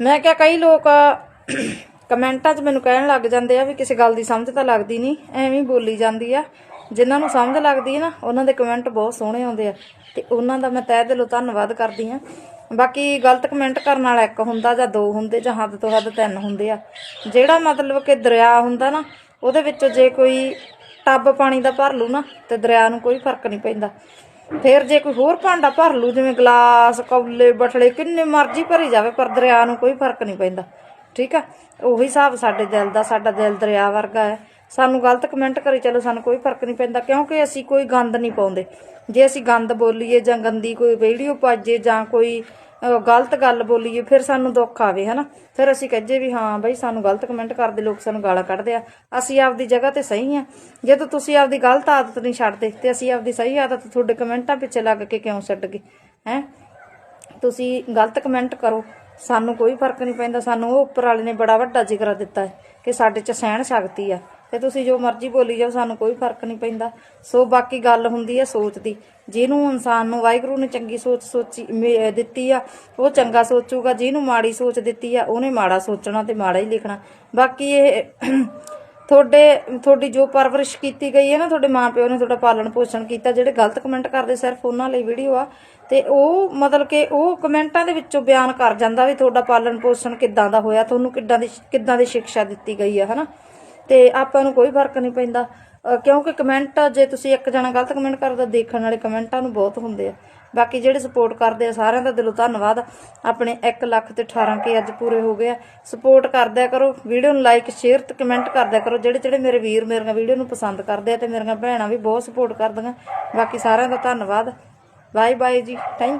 ਮੈਂ ਕਿਹਾ ਕਈ ਲੋਕ ਕਮੈਂਟਾਂ 'ਚ ਮੈਨੂੰ ਕਹਿਣ ਲੱਗ ਜਾਂਦੇ ਆ ਵੀ ਕਿਸੇ ਗੱਲ ਦੀ ਸਮਝ ਤਾਂ ਲੱਗਦੀ ਨਹੀਂ, ਐਵੇਂ ਬੋਲੀ ਜਾਂਦੀ ਆ। ਜਿਨ੍ਹਾਂ ਨੂੰ ਸਮਝ ਲੱਗਦੀ ਹੈ ਨਾ, ਉਹਨਾਂ ਦੇ ਕਮੈਂਟ ਬਹੁਤ ਸੋਹਣੇ ਆਉਂਦੇ ਆ। ਤੇ ਉਹਨਾਂ ਦਾ ਮੈਂ ਤਹਿ ਦਿਲੋਂ ਧੰਨਵਾਦ ਕਰਦੀ ਆ। ਬਾਕੀ ਗਲਤ ਕਮੈਂਟ ਕਰਨ ਵਾਲਾ ਇੱਕ ਹੁੰਦਾ ਜਾਂ ਦੋ ਹੁੰਦੇ ਜਾਂ ਹੱਦ ਤੋਂ ਹੱਦ ਤਿੰਨ ਹੁੰਦੇ ਆ। ਜਿਹੜਾ ਮਤਲਬ ਕਿ ਦਰਿਆ ਹੁੰਦਾ ਨਾ, ਉਹਦੇ ਵਿੱਚੋਂ ਜੇ ਕੋਈ ਟੱਬ ਪਾਣੀ ਦਾ ਭਰ ਲੂ ਨਾ, ਤੇ ਦਰਿਆ ਨੂੰ ਕੋਈ ਫ਼ਰਕ ਨਹੀਂ ਪੈਂਦਾ। ਫਿਰ ਜੇ ਕੋਈ ਹੋਰ ਭਾਂਡਾ ਭਰ ਲੂ, ਜਿਵੇਂ ਗਲਾਸ, ਕੌਲੇ, ਬਟਲੇ, ਕਿੰਨੇ ਮਰਜ਼ੀ ਭਰੀ ਜਾਵੇ, ਪਰ ਦਰਿਆ ਨੂੰ ਕੋਈ ਫ਼ਰਕ ਨਹੀਂ ਪੈਂਦਾ। ਠੀਕ ਆ? ਉਹੀ ਹਿਸਾਬ ਸਾਡੇ ਦਿਲ ਦਾ, ਸਾਡਾ ਦਿਲ ਦਰਿਆ ਵਰਗਾ ਹੈ। ਸਾਨੂੰ ਗਲਤ ਕਮੈਂਟ ਕਰੀ ਚਲੋ, ਸਾਨੂੰ ਕੋਈ ਫ਼ਰਕ ਨਹੀਂ ਪੈਂਦਾ, ਕਿਉਂਕਿ ਅਸੀਂ ਕੋਈ ਗੰਦ ਨਹੀਂ ਪਾਉਂਦੇ। ਜੇ ਅਸੀਂ ਗੰਦ ਬੋਲੀਏ ਜਾਂ ਗੰਦੀ ਕੋਈ ਵੀਡੀਓ ਪਾਜੇ ਜਾਂ ਕੋਈ ਗਲਤ ਗੱਲ ਬੋਲੀਏ, ਫਿਰ ਸਾਨੂੰ ਦੁੱਖ ਆਵੇ, ਹਨਾ? ਫਿਰ ਅਸੀਂ ਕਹਜੇ ਵੀ ਹਾਂ ਬਈ, ਸਾਨੂੰ ਗਲਤ ਕਮੈਂਟ ਕਰਦੇ, ਲੋਕ ਸਾਨੂੰ ਗਾਲਾਂ ਕੱਢਦੇ ਆ। ਅਸੀਂ ਆਪਦੀ ਜਗ੍ਹਾ ਤੇ ਸਹੀ ਆ। ਜਦੋਂ ਤੁਸੀਂ ਆਪਦੀ ਗਲਤ ਆਦਤ ਨਹੀਂ ਛੱਡਦੇ, ਤੇ ਅਸੀਂ ਆਪਦੀ ਸਹੀ ਆਦਤ ਤੁਹਾਡੇ ਕਮੈਂਟਾਂ ਪਿੱਛੇ ਲੱਗ ਕੇ ਕਿਉਂ ਛੱਡ ਗਏ? ਹੈ? ਤੁਸੀਂ ਗਲਤ ਕਮੈਂਟ ਕਰੋ। ਸਾਨੂੰ ਕੋਈ ਫ਼ਰਕ ਨਹੀਂ ਪੈਂਦਾ, ਸਾਨੂੰ ਉਹ ਉੱਪਰ ਵਾਲੇ ਨੇ ਬੜਾ ਵੱਡਾ ਜ਼ਿਕਰ ਦਿੱਤਾ ਹੈ ਕਿ ਸਾਡੇ 'ਚ ਸਹਿਣ ਸ਼ਕਤੀ ਆ। ਤੇ ਤੁਸੀਂ ਜੋ ਮਰਜ਼ੀ ਬੋਲੀ ਜਾਓ, ਸਾਨੂੰ ਕੋਈ ਫ਼ਰਕ ਨਹੀਂ ਪੈਂਦਾ। ਸੋ ਬਾਕੀ ਗੱਲ ਹੁੰਦੀ ਹੈ ਸੋਚ ਦੀ। ਜਿਹਨੂੰ ਇਨਸਾਨ ਨੂੰ ਵਾਹਿਗੁਰੂ ਨੇ ਚੰਗੀ ਸੋਚ ਸੋਚੀ ਦਿੱਤੀ ਆ, ਉਹ ਚੰਗਾ ਸੋਚੂਗਾ। ਜਿਹਨੂੰ ਮਾੜੀ ਸੋਚ ਦਿੱਤੀ ਆ, ਉਹਨੇ ਮਾੜਾ ਸੋਚਣਾ ਤੇ ਮਾੜਾ ਹੀ ਲਿਖਣਾ। ਬਾਕੀ ਇਹ ਤੁਹਾਡੇ, ਤੁਹਾਡੀ ਜੋ ਪਰਵਰਿਸ਼ ਕੀਤੀ ਗਈ ਹੈ ਨਾ, ਤੁਹਾਡੇ ਮਾਪਿਓ ਨੇ ਤੁਹਾਡਾ ਪਾਲਣ ਪੋਸ਼ਣ ਕੀਤਾ, ਜਿਹੜੇ ਗਲਤ ਕਮੈਂਟ ਕਰਦੇ ਸਿਰਫ ਉਹਨਾਂ ਲਈ ਵੀਡੀਓ ਆ। ਤੇ ਉਹ ਮਤਲਬ ਕਿ ਉਹ ਕਮੈਂਟਾਂ ਦੇ ਵਿੱਚੋਂ ਬਿਆਨ ਕਰ ਜਾਂਦਾ ਵੀ ਤੁਹਾਡਾ ਪਾਲਣ ਪੋਸ਼ਣ ਕਿੱਦਾਂ ਦਾ ਹੋਇਆ, ਤੁਹਾਨੂੰ ਕਿੱਦਾਂ ਦੀ ਕਿੱਦਾਂ ਦੀ ਸਿੱਖਿਆ ਦਿੱਤੀ ਗਈ ਹੈ, ਹਨਾ? ਤੇ ਆਪਾਂ ਨੂੰ ਕੋਈ ਫ਼ਰਕ ਨਹੀਂ ਪੈਂਦਾ। ਕਿਉਂਕਿ ਕਮੈਂਟ ਜੇ ਤੁਸੀਂ ਇੱਕ ਜਣਾ ਗਲਤ ਕਮੈਂਟ ਕਰਦਾ, ਦੇਖਣ ਵਾਲੇ ਕਮੈਂਟਾਂ ਨੂੰ ਬਹੁਤ ਹੁੰਦੇ ਆ। ਬਾਕੀ ਜਿਹੜੇ ਸਪੋਰਟ ਕਰਦੇ ਆ, ਸਾਰਿਆਂ ਦਾ ਦਿਲੋਂ ਧੰਨਵਾਦ। ਆਪਣੇ 1 ਲੱਖ ਤੇ 18 ਕੇ ਅੱਜ ਪੂਰੇ ਹੋ ਗਏ ਆ। ਸਪੋਰਟ ਕਰਦਿਆ ਕਰੋ ਵੀਡੀਓ ਨੂੰ ਲਾਈਕ ਸ਼ੇਅਰ ਤੇ ਕਮੈਂਟ ਕਰਦਿਆ ਕਰੋ। ਜਿਹੜੇ ਜਿਹੜੇ ਮੇਰੇ ਵੀਰ ਮੇਰੀਆਂ ਵੀਡੀਓ ਨੂੰ ਪਸੰਦ ਕਰਦੇ ਆ ਤੇ ਮੇਰੀਆਂ ਭੈਣਾਂ ਵੀ ਬਹੁਤ ਸਪੋਰਟ ਕਰਦੀਆਂ। ਬਾਕੀ ਸਾਰਿਆਂ ਦਾ ਧੰਨਵਾਦ। ਬਾਏ ਬਾਏ ਜੀ ਥੈਂਕ